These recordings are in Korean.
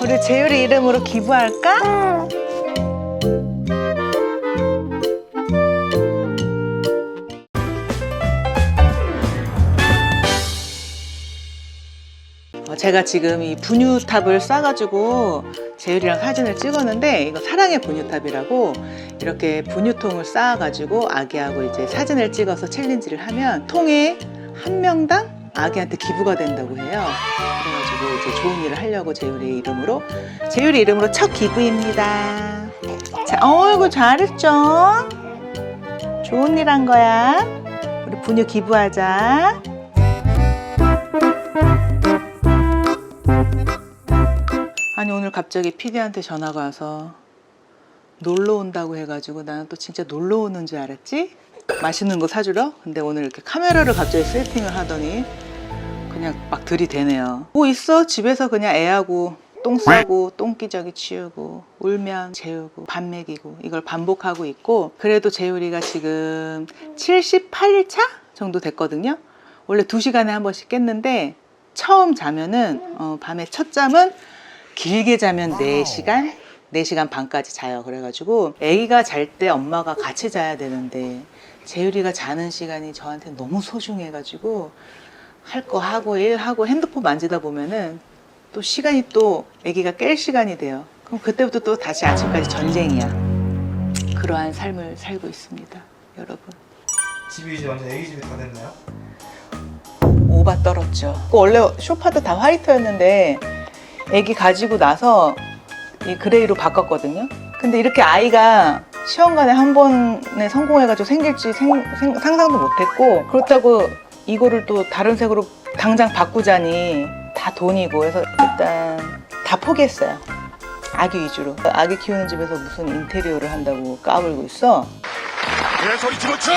우리 재율이 이름으로 기부할까? 어, 제가 지금 이 분유탑을 싸가지고 재율이랑 사진을 찍었는데 이거 사랑의 분유탑이라고 이렇게 분유통을 쌓아가지고 아기하고 이제 사진을 찍어서 챌린지를 하면 통에 한 명당 아기한테 기부가 된다고 해요. 그래가지고 이제 좋은 일을 하려고 재율이 이름으로 재율이 이름으로 첫 기부입니다. 자, 어이구 잘했죠? 좋은 일 한 거야. 우리 분유 기부하자. 아니 오늘 갑자기 피디한테 전화가 와서 놀러 온다고 해가지고 나는 또 진짜 놀러 오는 줄 알았지? 맛있는 거 사주러? 근데 오늘 이렇게 카메라를 갑자기 세팅을 하더니 그냥 막 들이대네요. 뭐 있어? 집에서 그냥 애하고 똥 싸고 똥기저귀 치우고 울면 재우고 밥 먹이고 이걸 반복하고 있고 그래도 재율이가 지금 78차 정도 됐거든요. 원래 2시간에 한 번씩 깼는데 처음 자면은 어, 밤에 첫 잠은 길게 자면 4시간, 4시간 반까지 자요. 그래가지고 아기가 잘 때 엄마가 같이 자야 되는데 재율이가 자는 시간이 저한테 너무 소중해가지고 할 거 하고 일하고 핸드폰 만지다 보면은 또 시간이 또 아기가 깰 시간이 돼요. 그럼 그때부터 또 다시 아침까지 전쟁이야. 그러한 삶을 살고 있습니다. 여러분. 집이 이제 완전 애기 집이 다 됐나요? 오바 떨었죠. 그 원래 쇼파도 다 화이트였는데 애기 가지고 나서 이 그레이로 바꿨거든요. 근데 이렇게 아이가 시험관에 한 번에 성공해가지고 생길지 생- 생- 상상도 못했고 그렇다고 이거를 또 다른 색으로 당장 바꾸자니 다 돈이고 해서 일단 다 포기했어요. 아기 위주로. 아기 키우는 집에서 무슨 인테리어를 한다고 까불고 있어. 개소리 집어쳐!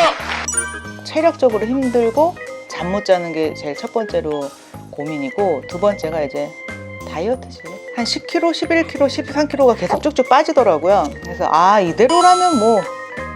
체력적으로 힘들고 잠 못 자는 게 제일 첫 번째로 고민이고 두 번째가 이제 다이어트지. 한 10kg, 11kg, 13kg가 계속 쭉쭉 빠지더라고요. 그래서 아 이대로라면 뭐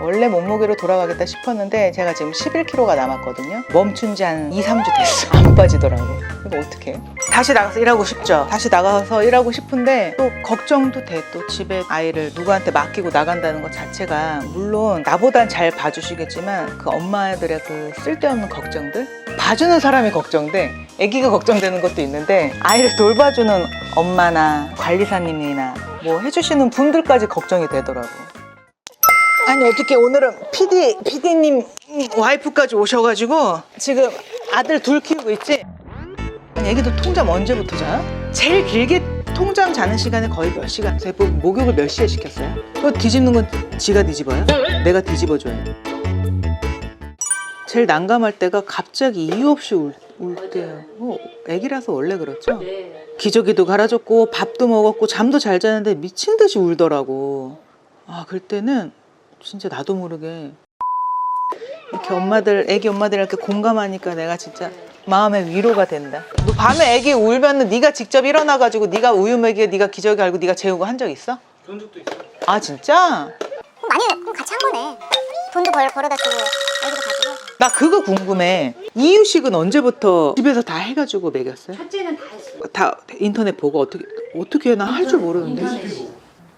원래 몸무게로 돌아가겠다 싶었는데 제가 지금 11kg가 남았거든요. 멈춘 지 한 2, 3주 됐어. 안 빠지더라고. 이거 어떡해? 다시 나가서 일하고 싶죠. 다시 나가서 일하고 싶은데 또 걱정도 돼. 또 집에 아이를 누구한테 맡기고 나간다는 것 자체가 물론 나보단 잘 봐주시겠지만 그 엄마들의 그 쓸데없는 걱정들 봐주는 사람이 걱정돼. 아기가 걱정되는 것도 있는데 아이를 돌봐주는 엄마나 관리사님이나 뭐 해주시는 분들까지 걱정이 되더라고. 아니 어떻게 오늘은 PD PD님 와이프까지 오셔가지고 지금 아들 둘 키우고 있지? 애기도 통잠 언제부터 자? 제일 길게 통잠 자는 시간이 거의 몇 시간? 뭐 목욕을 몇 시에 시켰어요? 그거 뒤집는 건 지가 뒤집어요? 내가 뒤집어줘요. 제일 난감할 때가 갑자기 이유 없이 울, 울 때요. 뭐 애기라서 원래 그렇죠? 기저귀도 갈아줬고 밥도 먹었고 잠도 잘 자는데 미친 듯이 울더라고. 아 그럴 때는 진짜 나도 모르게 이렇게 엄마들 애기 엄마들 이렇게 공감하니까 내가 진짜 마음의 위로가 된다. 너 밤에 애기 울면은 네가 직접 일어나가지고 네가 우유 먹이고 네가 기저귀 갈고 네가 재우고 한 적 있어? 그런 적도 있어요. 아 진짜? 그럼 많이 그럼 같이 한 거네. 돈도 벌, 벌어다 주고 애기도 가지고. 나 그거 궁금해. 이유식은 언제부터 집에서 다 해가지고 먹였어요? 첫째는 다 했어. 다 인터넷 보고 어떻게 어떻게 해? 나 할 줄 모르는데.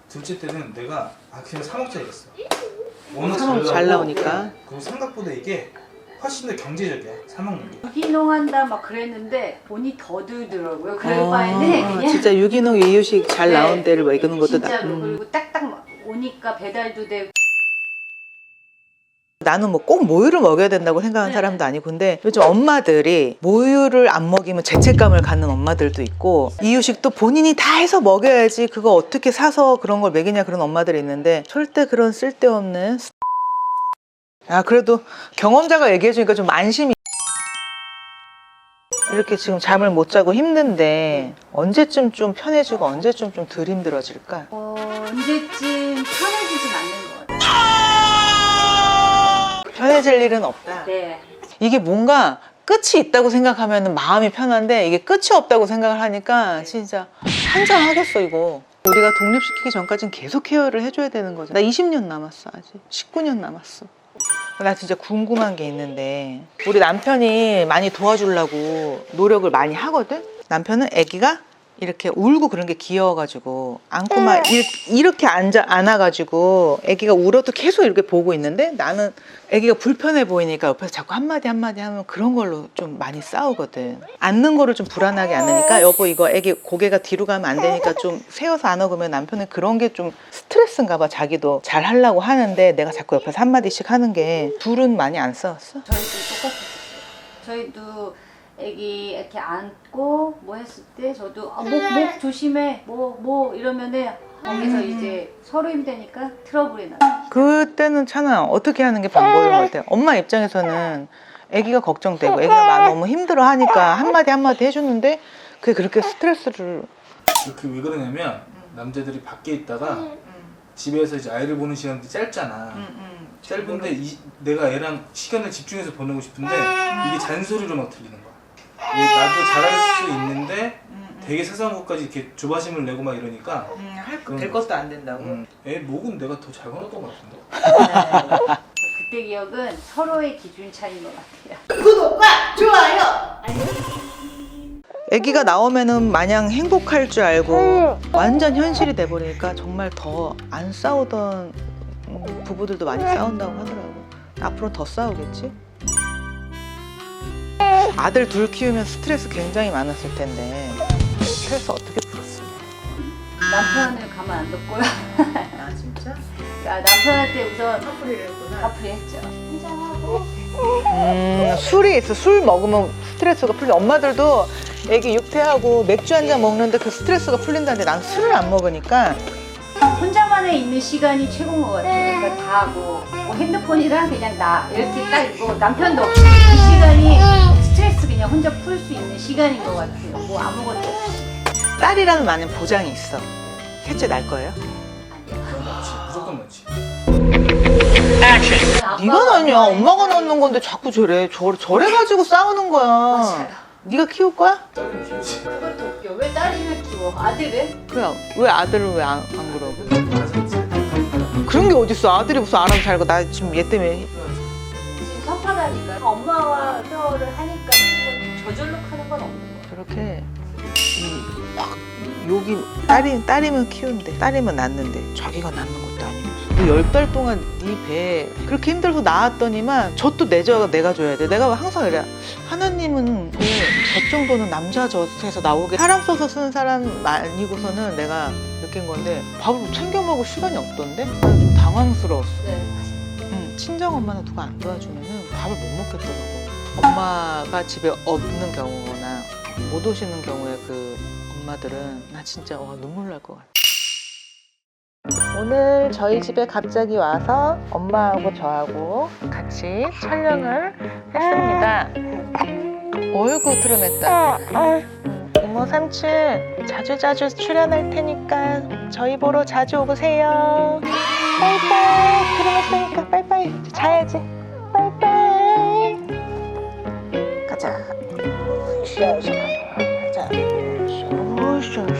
둘째 때는 내가 아침에 3억짜리였어. 워낙 삼억 잘 나오니까. 그리고 생각보다 이게 훨씬 더 경제적이야. 3억 먹는 게. 유기농한다 막 그랬는데 돈이 더 들더라고요. 그럴 바에는 아, 그냥 진짜 유기농 이유식 잘 네. 나온 데를 먹이는 것도 나. 진짜로 음. 그리고 딱딱 막 오니까 배달도 되고 나는 뭐 꼭 모유를 먹여야 된다고 생각하는 네. 사람도 아니고 근데 요즘 엄마들이 모유를 안 먹이면 죄책감을 갖는 엄마들도 있고 이유식도 본인이 다 해서 먹여야지 그거 어떻게 사서 그런 걸 먹이냐 그런 엄마들이 있는데 절대 그런 쓸데없는 아 그래도 경험자가 얘기해 주니까 좀 안심이 이렇게 지금 잠을 못 자고 힘든데 언제쯤 좀 편해지고 언제쯤 좀 덜 힘들어질까? 어, 언제쯤 편해지진 같아요. 편해질 일은 없다. 네. 이게 뭔가 끝이 있다고 생각하면 마음이 편한데 이게 끝이 없다고 생각을 하니까 진짜 한장 하겠어 이거. 우리가 독립시키기 전까지는 계속 케어를 해줘야 되는 거죠 나 20년 남았어 아직. 19년 남았어. 나 진짜 궁금한 게 있는데 우리 남편이 많이 도와주려고 노력을 많이 하거든? 남편은 아기가 이렇게 울고 그런 게 귀여워가지고 안고 막 이- 이렇게 앉아 안아가지고 아기가 울어도 계속 이렇게 보고 있는데 나는 아기가 불편해 보이니까 옆에서 자꾸 한마디 한마디 하면 그런 걸로 좀 많이 싸우거든 앉는 거를 좀 불안하게 안으니까 여보 이거 아기 고개가 뒤로 가면 안 되니까 좀 세워서 안아 그러면 남편은 그런 게 좀 스트레스인가 봐 자기도 잘 하려고 하는데 내가 자꾸 옆에서 한마디씩 하는 게 둘은 많이 안 싸웠어? 저희도 똑같았어요. 저희도 애기 이렇게 안고 뭐 했을 때 저도 아, 목, 목 조심해 뭐 뭐 이러면은 거기서 이제 서로 힘드니까 트러블이 나요. 그때는 차나 어떻게 하는 게 방법인 것 같아요. 엄마 입장에서는 아기가 걱정되고 아기가 막 너무 힘들어 하니까 한마디 한마디 해주는데 그게 그렇게 스트레스를 이렇게 왜 그러냐면 남자들이 밖에 있다가 집에서 이제 아이를 보는 시간도 짧잖아. 짧은데 이, 내가 애랑 시간을 집중해서 보내고 싶은데 이게 잔소리로 막 들리는 거야. 왜 나도 잘할 수 있는데 되게 세상 것까지 이렇게 조바심을 내고 막 이러니까 될 것도 안 된다고. 음, 애 목은 내가 더잘 건었던 것 같은데. 그때 기억은 서로의 기준 차이인 것 같아요. 아기가 나오면은 마냥 행복할 줄 알고 완전 현실이 돼버리니까 정말 더 안 싸우던 음, 부부들도 많이 싸운다고 하더라고. 앞으로 더 싸우겠지? 아들 둘 키우면 스트레스 굉장히 많았을 텐데 스트레스 어떻게 풀었어? 남편을 가만 안 뒀고요. 아 진짜? 그러니까 남편한테 우선 커플이를 했구나. 커플 했죠. 음, 술이 있어. 술 먹으면 스트레스가 풀려. 엄마들도 애기 육퇴하고 맥주 한 잔 먹는데 그 스트레스가 풀린다는데 난 술을 안 먹으니까 혼자만의 있는 시간이 최고인 것 같아요. 그러니까 다 뭐, 뭐 핸드폰이랑 그냥 나 이렇게 딱 있고 남편도 없이 그 시간이 스트레스 그냥 혼자 풀 수 있는 시간인 것 같아요. 뭐 아무것도 없이. 딸이라는 많은 보장이 있어. 셋째 날 거예요? 넣지. 무조건 넣지. 네가 나냐? 엄마가 낳는 건데 자꾸 저래. 저, 저래 가지고 싸우는 거야. 네가 키울 거야? 딸은 키우지. 그것도 웃겨. 왜 딸이면 키워? 아들은? 그래. 왜 아들은 왜안안 그러고? 그런 게 어딨어. 아들이 무슨 알아서 잘고 나 지금 얘 때문에 지금 섭하다니까. 엄마와 케어를 하니까 저절로 크는 건 없는 거야. 그렇게 이 확 여기 딸이 딸이면 키운대 딸이면 낳는데 자기가 낳는 것도 아니고 열달 동안 네 배에 그렇게 힘들어서 낳았더니만 젖도 내줘 내가 줘야 돼 내가 항상 이래 하나님은 왜젖 정도는 남자 젖에서 나오게 사람 써서 쓰는 사람 아니고서는 내가 느낀 건데 밥을 챙겨 먹을 시간이 없던데 좀 당황스러웠어 네. 응, 친정 엄마는 누가 안 도와주면은 밥을 못 먹겠더라고. 엄마가 집에 없는 경우나 못 오시는 경우에 그 엄마들은 나 진짜 와, 눈물 날 것 같아. 오늘 저희 집에 갑자기 와서 엄마하고 저하고 같이 촬영을 했습니다. 어이구 드러냈다. 음, 이모 삼촌 자주 자주 출연할 테니까 저희 보러 자주 오세요. 빠이빠이 들어갔으니까 빠이빠이 자야지 这是不是这是不